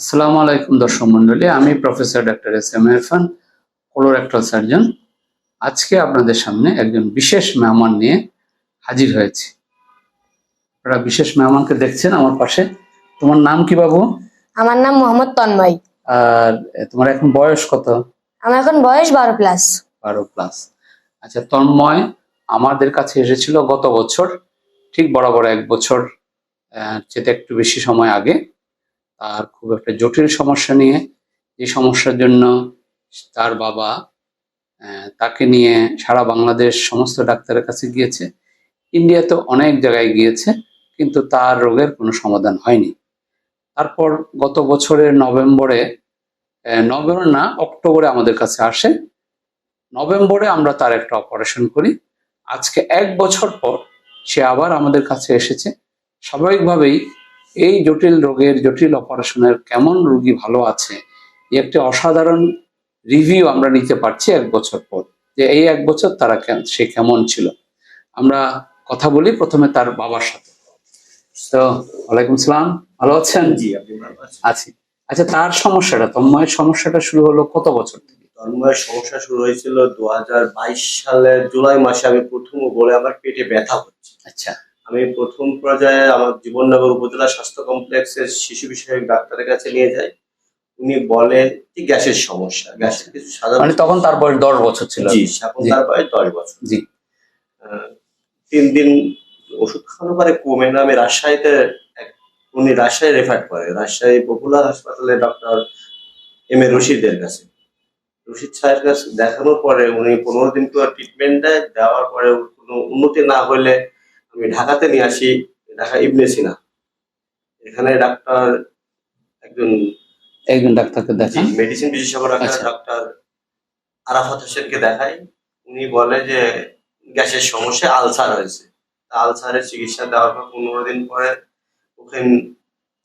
আসসালামু আলাইকুম দর্শক মন্ডলী আমি professor doctor S M Irfan colorectal surgeon আজকে আপনাদের সামনে একজন বিশেষ মেহমান নিয়ে হাজির হয়েছি। আপনারা বিশেষ মেহমানকে দেখছেন আমার পাশে। তোমার নাম কি বাবু? আমার নাম মোহাম্মদ তন্ময়। আর তোমার এখন বয়স কত? আমার এখন বয়স বারো প্লাস বারো প্লাস আচ্ছা তন্ময় আমাদের কাছে এসেছিল গত বছর ঠিক বরাবর এক বছর যেতে একটু বেশি সময় আগে। তার খুব একটা জটিল সমস্যা নিয়ে, যে সমস্যার জন্য তার বাবা তাকে নিয়ে সারা বাংলাদেশ সমস্ত ডাক্তারের কাছে গিয়েছে। ইন্ডিয়াতে অনেক জায়গায় গিয়েছে, কিন্তু তার রোগের কোনো সমাধান হয়নি। তারপর গত বছরের নভেম্বরে নভেম্বর না, অক্টোবরে আমাদের কাছে আসে। নভেম্বরে আমরা তার একটা অপারেশন করি। আজকে এক বছর পর সে আবার আমাদের কাছে এসেছে। স্বাভাবিকভাবেই এই জটিল রোগের জটিল অপারেশনের কেমন রোগী ভালো আছে? একটি অসাধারণ রিভিউ আমরা নিতে পারছি এক বছর পর যে এই এক বছর তারা সে কেমন ছিল। আমরা কথা বলি প্রথমে তার বাবার সাথে। তো ওয়ালাইকুম সালাম ভালো আছেন? জি আছি। আচ্ছা তার সমস্যাটা তন্ময়ের সমস্যাটা শুরু হলো কত বছর থেকে? তন্ময়ের সমস্যা শুরু হয়েছিল দু হাজার বাইশ সালের জুলাই মাসে আমি প্রথম বলে আমার পেটে ব্যথা হচ্ছে। আচ্ছা। আমি প্রথম পর্যায়ে আমার জীবননগর উপজেলা স্বাস্থ্য কমপ্লেক্সের শিশু বিষয়ক ডাক্তারের কাছে নিয়ে যাই। উনি বলেন যে গ্যাসের সমস্যা। গ্যাসের কিছু সাধারণ মানে তখন তার বয়স দশ বছর ছিল। জি এখন। তার বয়স দশ বছর। জি। তিন দিন ওষুধ খাওয়ানোর পরে কমে না আমি রাজশাহীতে উনি রাজশাহী রেফার করে। রাজশাহী পপুলার হাসপাতালে ডক্টর এম এ রশিদের কাছে। রশিদ সাহেবের কাছে দেখানোর পরে উনি পনেরো দিন পর ট্রিটমেন্ট দেয়। দেওয়ার পরে কোনো উন্নতি না হলে আমি ঢাকাতে নিয়ে আসি ঢাকা ইবনে সিনা। এখানে ডাক্তার একজন একজন ডাক্তারকে দেখান। মেডিসিন বিশেষজ্ঞ ডাক্তার আচ্ছা। ডক্টর আরাফাত হোসেনকে দেখাই। উনি বলে যে গ্যাসের সমস্যা আলসার হয়েছে। আলসারের চিকিৎসা দেওয়ার পর পনেরো দিন পরে ওকে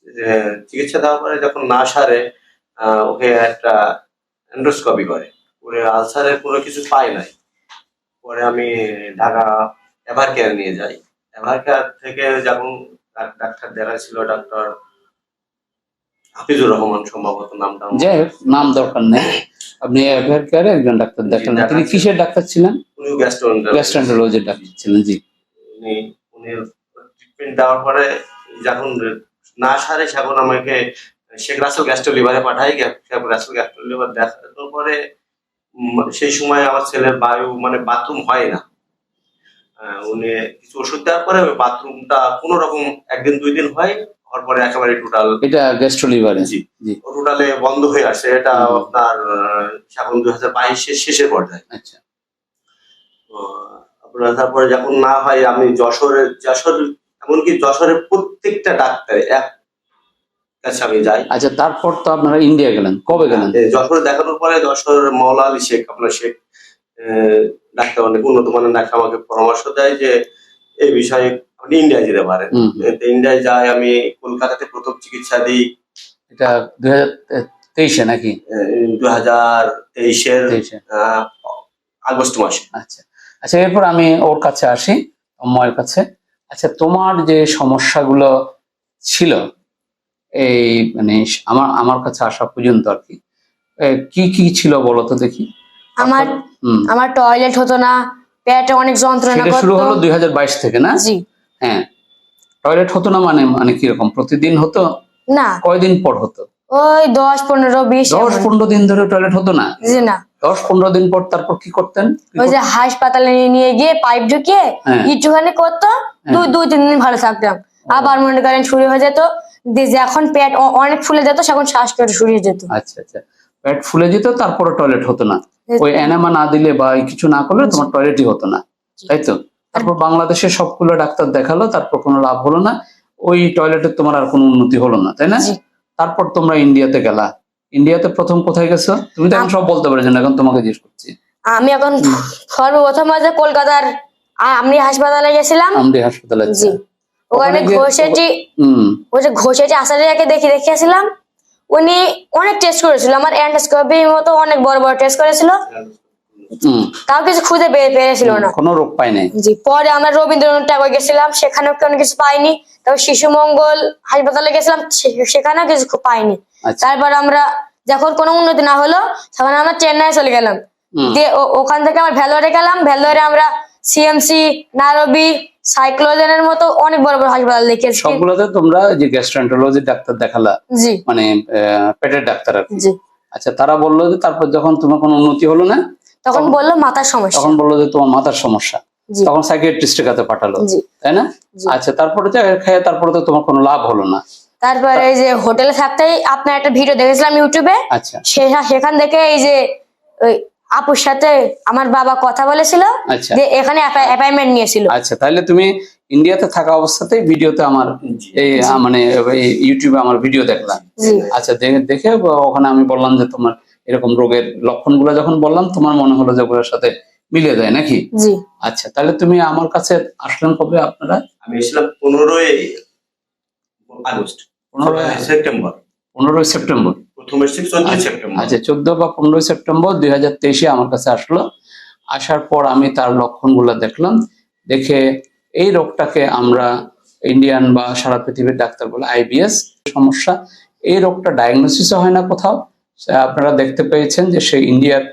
যে চিকিৎসা দেওয়ার পরে যখন না সারে ওকে একটা এন্ডোস্কপি করে। করে আলসারের কোনো কিছু পাই নাই। পরে আমি ঢাকা এভার কেয়ার নিয়ে যাই। কেয়ার থেকে যখন ডাক- ডাক্তার দেখাচ্ছিল ডাক্তার হাফিজুর রহমান সম্ভবত নামটা। যাই হোক নাম দরকার নেই। আপনি এভার কেয়ারে একজন ডাক্তার দেখান তিনি কিসের ডাক্তার ছিলেন? উনিও গ্যাস্ট্রোএন্টারোলজি গ্যাস্ট্রেন্টোলজির ডাক্তার ছিলেন জি। উনি উনি ট্রিটমেন্ট দেওয়ার পরে যখন না সারে তখন আমাকে শেখ রাসেল গ্যাস্ট্রো লিভারে পাঠাই শেখ রাসেল গ্যাস্ট্রো লিভার দেখানোর পরে সেই সময় আমার ছেলের বায়ু মানে বাথরুম হয় না। উনি কিছু ওষুধ দেওয়ার পরে বাথরুমটা কোনো রকম একদিন দুই দিন হয় হওয়ার পরে একেবারে টোটাল এটা গ্যাস্ট্রোলিভারে জি। জি। টোটালে বন্ধ হয়ে আসে। এটা আপনার এখন দুই হাজার বাইশের শেষের পর্যায়ে। আচ্ছা। আপনার তারপরে যখন না হয় আমি যশোরের যশোর এমনকি যশোরের প্রত্যেকটা ডাক্তার এক কাছে আমি যাই। আচ্ছা তারপর তো আপনারা ইন্ডিয়া গেলেন। কবে গেলেন? যশোর দেখানোর পরে যশোর মৌলা আলী শেখ আপনার শেখ। ডাক্তার অনেক উন্নত মানের ডাক্তার আমাকে পরামর্শ দেয় যে এই বিষয়ে আপনি ইন্ডিয়ায় যেতে পারেন। হুম। ইন্ডিয়ায় যাই আমি কলকাতাতে প্রথম চিকিৎসা দিই। এটা দুই হাজার তেইশে নাকি? দু হাজার তেইশের আগস্ট মাসে। আচ্ছা। আচ্ছা এরপর আমি ওর কাছে আসি তন্ময়ের কাছে। আচ্ছা তোমার যে সমস্যাগুলো ছিল এই মানে আমার আমার কাছে আসা পর্যন্ত আর কি কি কি ছিল বলো তো দেখি? আমার আমার টয়লেট হতো না পেটে অনেক যন্ত্রণা সেটা শুরু হলো করতো দুই থেকে না? জি। হ্যাঁ। টয়লেট হতো না মানে মানে কীরকম প্রতিদিন হতো? না। কয়দিন পর হতো? ওই দশ পনেরো বিশ দশ এমন। পনেরো দিন ধরে টয়লেট হতো না? জি না। দশ পনেরো দিন পর তারপর কি করতেন? ওই যে? হাসপাতালে নিয়ে- নিয়ে গিয়ে পাইপ ঢুকিয়ে হ্যাঁ। একটুখানি করতো দুই দুই তিন দিন ভালো থাকতাম। আবার মনে করেন শুরু হয়ে যেত দিয়ে যখন পেট অনেক ফুলে যেত তখন শ্বাস পেট শুরু হয়ে যেত। আচ্ছা আচ্ছা। পেট ফুলে যেত তারপরে টয়লেট হতো না। ওই এনামা না দিলে বা কিছু না করলে তোমার টয়লেটই হতো না তাই তো? তারপর বাংলাদেশের সবগুলো ডাক্তার দেখাল তারপর কোনো লাভ হলো না। ওই টয়লেটের তোমার আর কোনো উন্নতি হলো না তাই না? তারপর তোমরা ইন্ডিয়াতে গেলা। ইন্ডিয়াতে প্রথম কোথায় গেছো? তুমি তো এখন সব বলতে পারছ না এখন তোমাকে জিজ্ঞেস করছি। আমি এখন সর্বপ্রথম হচ্ছে কলকাতার আ- আমি হাসপাতালে গেছিলাম। আমরি হাসপাতালে জি। ওখানে গিয়ে- ঘোষেটি ওই যে ঘোষেটি আসারিয়াকে দেখে দেখিয়েছিলাম। উনি অনেক টেস্ট করেছিল। আমার অ্যান্ডোস্কোপি মতো অনেক বড় বড় টেস্ট করেছিল। তাও কিছু খুঁজে পেয়ে পেয়েছিল না। কোনো রোগ পাই নাই। জি পরে আমরা রবীন্দ্রনাথ ঠাকুর গেছিলাম সেখানেও কোনো কিছু পাইনি তারপর শিশু মঙ্গল হাসপাতালে গেছিলাম সেখানেও কিছু পাইনি আচ্ছা। তারপর আমরা যখন কোনো উন্নতি না হলো তখন আমরা চেন্নাই চলে গেলাম। দিয়ে ওখান থেকে আমরা ভেলোরে গেলাম। ভেলোরে আমরা সিএমসি নারবি সাইক্লোজেনের মতো অনেক বড় বড় হাসপাতাল দেখিয়েছি সবগুলোতে তোমরা যে গ্যাস্ট্রেন্টোলজি ডাক্তার দেখালা জি। মানে পেটের ডাক্তার আর জি। আচ্ছা তারা বলল যে তারপর যখন তোমার কোনো উন্নতি হলো না তখন বলল মাথার সমস্যা। তখন বলল যে তোমার মাথার সমস্যা। তখন সাইকিয়াট্রিস্টের কাছে পাঠালো। তাই না? আচ্ছা তারপরে যে খেয়ে তারপরে তো তোমার কোনো লাভ হলো না। তারপরে এই যে হোটেলে থাকতেই আপনার একটা ভিডিও দেখেছিলাম ইউটিউবে। আচ্ছা। সেখান থেকে এই যে ওই আপুর সাথে আমার বাবা কথা বলেছিল আচ্ছা। যে এখানে অ্যাপয়েন্টমেন্ট নিয়েছিল। আচ্ছা তাহলে তুমি ইন্ডিয়াতে থাকা অবস্থাতেই ভিডিওতে আমার এই মানে ইউটিউবে আমার ভিডিও দেখলাম আচ্ছা দেখে দেখে ওখানে আমি বললাম যে তোমার এরকম রোগের লক্ষণগুলো যখন বললাম তোমার মনে হলো যে ওগুলোর সাথে মিলে যায় নাকি? জি। আচ্ছা তাহলে তুমি আমার কাছে আসলেন কবে আপনারা? আমি এসেছিলাম পনেরোই আগস্ট। পনেরোই সেপ্টেম্বর। পনেরোই সেপ্টেম্বর। প্রথম এসেছি চোদ্দই সেপ্টেম্বর। আচ্ছা চোদ্দ বা পনেরোই সেপ্টেম্বর দুই হাজার তেইশে আমার কাছে আসলো। আসার পর আমি তার লক্ষণগুলো দেখলাম। দেখে এই রোগটাকে আমরা ইন্ডিয়ান বা সারা পৃথিবীর ডাক্তার বলে আইবিএস সমস্যা। এই রোগটা ডায়াগনোসিসও হয় না কোথাও। আপনারা দেখতে পেয়েছেন যে সে ইন্ডিয়ার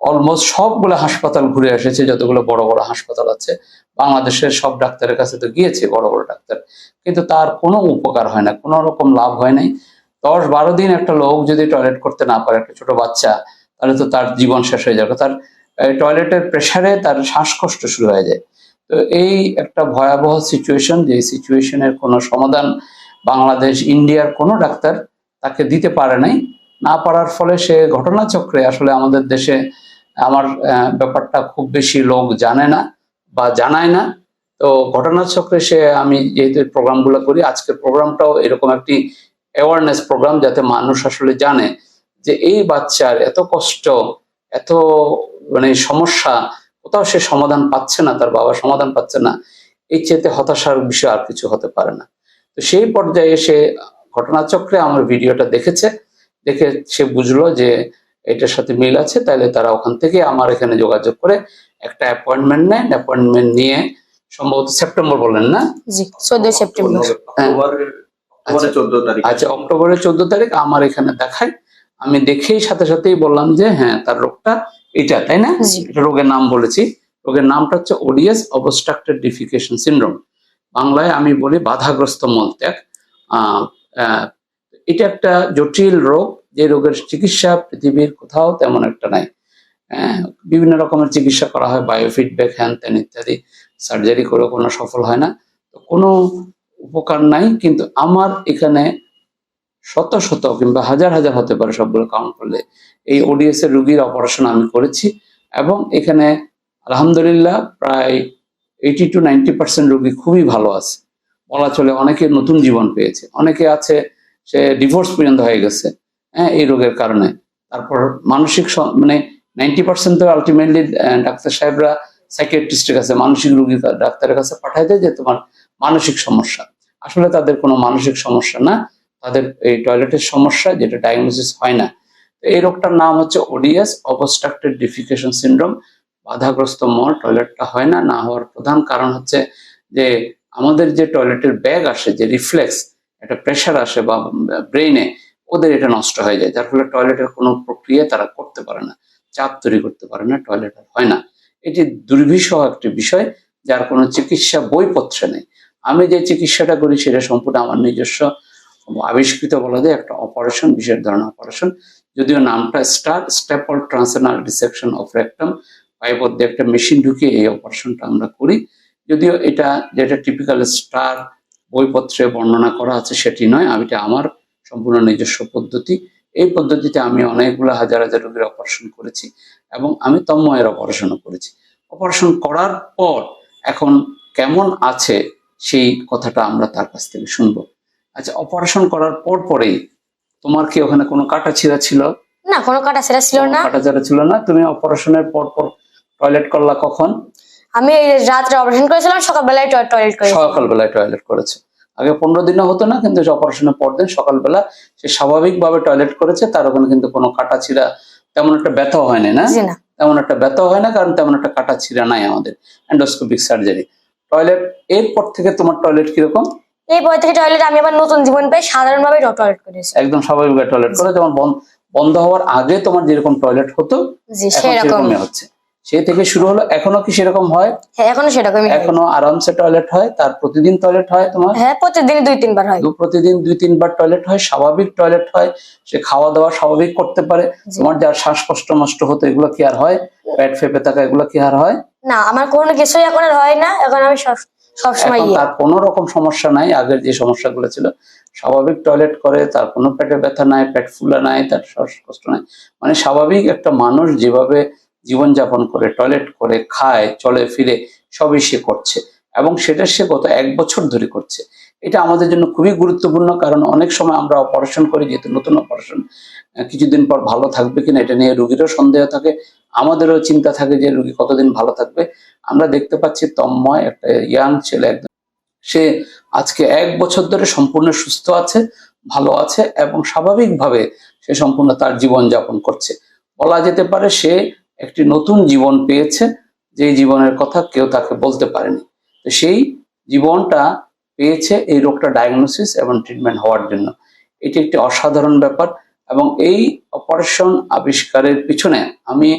অলমোস্ট সবগুলো হাসপাতাল ঘুরে এসেছে যতগুলো বড় বড় হাসপাতাল আছে। বাংলাদেশের সব ডাক্তারের কাছে তো গিয়েছে বড় বড় ডাক্তার। কিন্তু তার কোনো উপকার হয় না কোনো রকম লাভ হয় নাই। দশ বারো দিন একটা লোক যদি টয়লেট করতে না পারে, একটা ছোট বাচ্চা, তাহলে তো তার জীবন শেষ হয়ে যাবে। তার টয়লেটের প্রেসারে তার শ্বাসকষ্ট শুরু হয়ে যায়। তো এই একটা ভয়াবহ সিচুয়েশন যে সিচুয়েশনের কোনো সমাধান বাংলাদেশ, ইন্ডিয়ার কোনো ডাক্তার তাকে দিতে পারে নাই। না পারার ফলে সে ঘটনাচক্রে আসলে আমাদের দেশে আমার ব্যাপারটা খুব বেশি লোক জানে না বা জানায় না। তো ঘটনাচক্রে সে আমি যেহেতু প্রোগ্রামগুলো করি, আজকের প্রোগ্রামটাও এরকম একটি অ্যাওয়ারনেস প্রোগ্রাম যাতে মানুষ আসলে জানে যে এই বাচ্চার এত কষ্ট এত মানে সমস্যা কোথাও সে সমাধান পাচ্ছে না তার বাবা সমাধান পাচ্ছে না এই চেতে হতাশার বিষয় আর কিছু হতে পারে না। তো সেই পর্যায়ে সে ঘটনাচক্রে আমার ভিডিওটা দেখেছে দেখে সে বুঝলো যে এটার সাথে মিল আছে তাহলে তারা ওখান থেকে আমার এখানে যোগাযোগ করে একটা অ্যাপয়েন্টমেন্ট নেন অ্যাপয়েন্টমেন্ট নিয়ে সম্ভবত সেপ্টেম্বর বলেন না? জি চোদ্দই সেপ্টেম্বর অক্টোবরের চোদ্দ তারিখ। আচ্ছা অক্টোবরের চোদ্দ তারিখ আমার এখানে দেখায়। আমি দেখেই সাথে সাথেই বললাম যে হ্যাঁ তার রোগটা এটা তাই না? রোগের নাম বলেছি। রোগের নামটা হচ্ছে ওডিয়াস অবস্ট্রাক্টেড ডিফিকেশন সিনড্রোম। বাংলায় আমি বলি বাধাগ্রস্ত মলত্যাগ। আহ, আহ, এটা একটা জটিল রোগ। যে রোগের চিকিৎসা পৃথিবীর কোথাও তেমন একটা নাই। হ্যাঁ, বিভিন্ন রকমের চিকিৎসা করা হয়। বায়োফিডব্যাক হ্যান ত্যান ইত্যাদি। সার্জারি করেও কোনো সফল হয় না। তো কোনো উপকার নাই, কিন্তু আমার এখানে শত শত কিংবা হাজার হাজার হতে পারে সবগুলো কাউন্ট করলে। এই ওডিএস এর রুগীর অপারেশন আমি করেছি এবং এখানে আলহামদুলিল্লাহ প্রায় এইটি টু নাইনটি পার্সেন্ট রুগী খুবই ভালো আছে। বলা চলে অনেকে নতুন জীবন পেয়েছে। অনেকে আছে, সে ডিভোর্স পর্যন্ত হয়ে গেছে হ্যাঁ এই রোগের কারণে। তারপর মানসিক মানে নাইনটি পার্সেন্ট তো আলটিমেটলি ডাক্তার সাহেবরা সাইকিয়াট্রিস্টের কাছে, মানসিক রুগীর কা- ডাক্তারের কাছে পাঠায় দেয় যে তোমার মানসিক সমস্যা। আসলে তাদের কোনো মানসিক সমস্যা না, তাদের এই টয়লেটের সমস্যা যেটা ডায়াগনোসিস হয় না। এই রোগটার নাম হচ্ছে ওডিএস অবস্ট্রাক্টেড ডিফিকেশন সিনড্রোম বাধাগ্রস্ত মল টয়লেটটা হয় না না হওয়ার প্রধান কারণ হচ্ছে যে আমাদের যে টয়লেটের ব্যাগ আসে, যে রিফ্লেক্স একটা প্রেশার আসে বা ব্রেইনে ওদের এটা নষ্ট হয়ে যায়। যার ফলে টয়লেটের কোনো প্রক্রিয়া তারা করতে পারে না, চাপ তৈরি করতে পারে না টয়লেট হয় না। এটি দুর্বিষহ একটি বিষয়, যার কোনো চিকিৎসা বইপত্রে নেই। আমি যে চিকিৎসাটা করি সেটা সম্পূর্ণ আমার নিজস্ব আবিষ্কৃত বলা যায় একটা অপারেশন বিশেষ ধরনের অপারেশন যদিও নামটা star, staple transanal dissection of rectum পাইপর দিয়ে একটা মেশিন ঢুকিয়ে এই অপারেশনটা আমরা করি। যদিও এটা যেটা টিপিক্যাল স্টার বইপত্রে বর্ণনা করা আছে সেটি নয়, আমি এটা আমার সম্পূর্ণ নিজস্ব পদ্ধতি। এই পদ্ধতিতে আমি অনেকগুলো হাজার হাজার রোগীর অপারেশন করেছি এবং আমি তন্ময়ের অপারেশনও করেছি। অপারেশন করার পর এখন কেমন আছে সেই কথাটা আমরা তার কাছ থেকে শুনব। আচ্ছা অপারেশন করার পর পরেই তোমার কি ওখানে কোনো কাটা ছিঁড়া ছিল? না কোনো কাটা সেটা ছিল না। কাটা ছিঁড়া ছিল না? তুমি অপারেশনের পর পর টয়লেট করলা কখন? আমি রাত্রে অপারেশন করেছিলাম সকালবেলায় টয়লেট করেছি। সকালবেলায় টয়লেট করেছে। আগে পনেরো দিনও হতো না কিন্তু অপারেশনের পর দিন সকালবেলা সে স্বাভাবিকভাবে টয়লেট করেছে তার ওখানে কিন্তু কোনো কাটা ছিঁড়া তেমন একটা ব্যথা হয়নি না? তেমন একটা ব্যথা হয় না কারণ তেমন একটা কাটা ছিঁড়া নাই আমাদের এন্ডোস্কোপিক সার্জারি টয়লেট এরপর থেকে তোমার টয়লেট কীরকম? এই পর থেকে টয়লেট আমি আবার নতুন জীবন পেয়ে সাধারণভাবে টয়লেট করেছি। একদম স্বাভাবিক টয়লেট করে যেমন বন- বন্ধ হওয়ার আগে তোমার যেরকম টয়লেট হতো সেরকমই হচ্ছে। সেই থেকে শুরু হলো এখনও কি সেরকম হয়? হ্যাঁ এখনও সেরকমই। এখনও আরামসে টয়লেট হয় তার প্রতিদিন টয়লেট হয় তোমার? হ্যাঁ প্রতিদিন দুই তিনবার হয়। দু প্রতিদিন দুই তিনবার টয়লেট হয় স্বাভাবিক টয়লেট হয় সে খাওয়া দাওয়া স্বাভাবিক করতে পারে। তোমার যার শ্বাসকষ্ট নষ্ট হতো এগুলো কি আর হয়? পেট ফেপে থাকা এগুলো কি আর হয়? না আমার কোনো কিছুই এখন আর হয় না এখন আমি সব সবসময় ইয়ে। তার কোনো রকম সমস্যা নাই আগের যে সমস্যাগুলো ছিল স্বাভাবিক টয়লেট করে তার কোনো পেটে ব্যথা নাই পেট ফুলা নাই তার শ্বাসকষ্ট নাই। মানে স্বাভাবিক একটা মানুষ যেভাবে জীবনযাপন করে টয়লেট করে, খায়, চলে, ফিরে, সবই সে করছে। এবং সেটা সে গত এক বছর ধরে করছে। এটা আমাদের জন্য খুবই গুরুত্বপূর্ণ কারণ অনেক সময় আমরা অপারেশন করি, যেহেতু নতুন অপারেশন কিছুদিন পর ভালো থাকবে কিনা এটা নিয়ে রুগীরও সন্দেহ থাকে, আমাদেরও চিন্তা থাকে যে রুগী কতদিন ভালো থাকবে। আমরা দেখতে পাচ্ছি তন্ময়, একটা ইয়াং ছেলে একদম, সে আজকে এক বছর ধরে সম্পূর্ণ সুস্থ আছে, ভালো আছে এবং স্বাভাবিকভাবে সে সম্পূর্ণ তার জীবন যাপন করছে। বলা যেতে পারে সে একটি নতুন জীবন পেয়েছে যে জীবনের কথা কেউ তাকে বলতে পারেনি। তো সেই জীবনটা পেয়েছে এই রোগটা ডায়াগনোসিস এবং ট্রিটমেন্ট হওয়ার জন্য। এটি একটি অসাধারণ ব্যাপার এবং এই অপারেশন আবিষ্কারের পিছনে আমি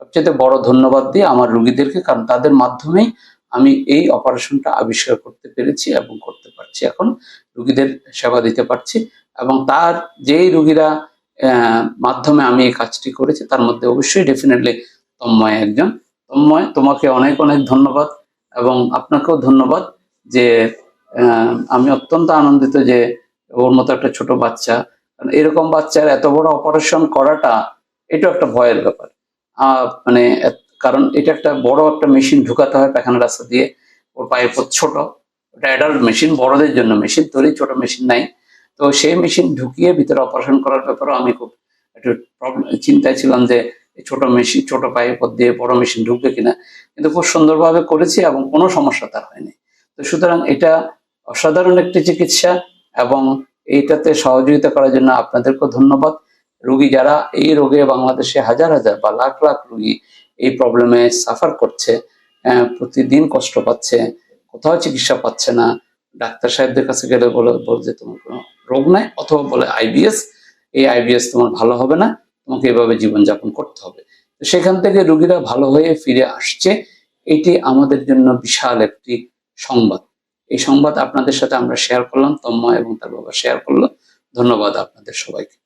সবচেয়ে বড় ধন্যবাদ দিই আমার রুগীদেরকে, কারণ তাদের মাধ্যমেই আমি এই অপারেশনটা আবিষ্কার করতে পেরেছি এবং করতে পারছি। এখন রুগীদের সেবা দিতে পারছি এবং তার যেই রুগীরা মাধ্যমে আমি এই কাজটি করেছি। তার মধ্যে অবশ্যই ডেফিনেটলি তন্ময় একজন। তন্ময়, তোমাকে অনেক অনেক ধন্যবাদ এবং আপনাকেও ধন্যবাদ যে আমি অত্যন্ত আনন্দিত যে ওর মতো একটা ছোট বাচ্চা। কারণ এরকম বাচ্চার এত বড় অপারেশন করাটা এটা একটা ভয়ের ব্যাপার। মানে কারণ এটা একটা বড় একটা মেশিন ঢুকাতে হয় পায়খানা রাস্তা দিয়ে। ওর পায়ে পথ ছোট, ওটা অ্যাডাল্ট মেশিন বড়দের জন্য মেশিন তৈরি ছোট মেশিন নাই। তো সেই মেশিন ঢুকিয়ে ভিতরে অপারেশন করার ব্যাপারেও আমি খুব একটু চিন্তায় ছিলাম যে ছোট মেশিন ছোট পায়ে পথ দিয়ে বড় মেশিন ঢুকবে কিনা। কিন্তু খুব সুন্দরভাবে করেছি এবং কোনো সমস্যা তার হয়নি। তো সুতরাং এটা অসাধারণ একটি চিকিৎসা এবং এইটাতে সহযোগিতা করার জন্য আপনাদেরকেও ধন্যবাদ। রুগী যারা এই রোগে বাংলাদেশে হাজার হাজার বা লাখ লাখ রুগী এই প্রবলেমে সাফার করছে প্রতিদিন কষ্ট পাচ্ছে, কোথাও চিকিৎসা পাচ্ছে না ডাক্তার সাহেবদের কাছে গেলে বলে বলে যে, তোমার কোনো রোগ নাই? অথবা বলে আইবিএস এই আইবিএস তোমার ভালো হবে না, তোমাকে এভাবে জীবনযাপন করতে হবে। তো সেখান থেকে রোগীরা ভালো হয়ে ফিরে আসছে। এটি আমাদের জন্য বিশাল একটি সংবাদ। এই সংবাদ আপনাদের সাথে আমরা শেয়ার করলাম, তম্মা এবং তার বাবা শেয়ার করল। ধন্যবাদ আপনাদের সবাইকে।